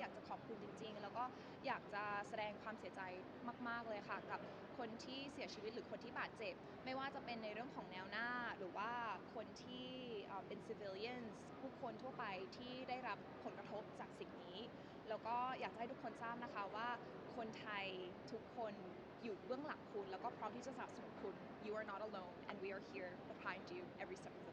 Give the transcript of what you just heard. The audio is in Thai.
อยากจะขอบคุณจริง ๆ แล้วก็อยากจะแสดงความเสียใจมาก ๆ เลยค่ะ กับคนที่เสียชีวิตหรือคนที่บาดเจ็บ ไม่ว่าจะเป็นในเรื่องของแนวหน้าหรือว่าคนที่เเป็น civilians ผู้คนทั่วไปที่ได้รับผลกระทบจากสิ่งนี้ แล้วก็อยากจะให้ทุกคนทราบนะคะว่าคนไทยทุกคนอยู่เบื้องหลังคุณ แล้วก็พร้อมที่จะสนับสนุนคุณ you are not alone and we are here behind you every step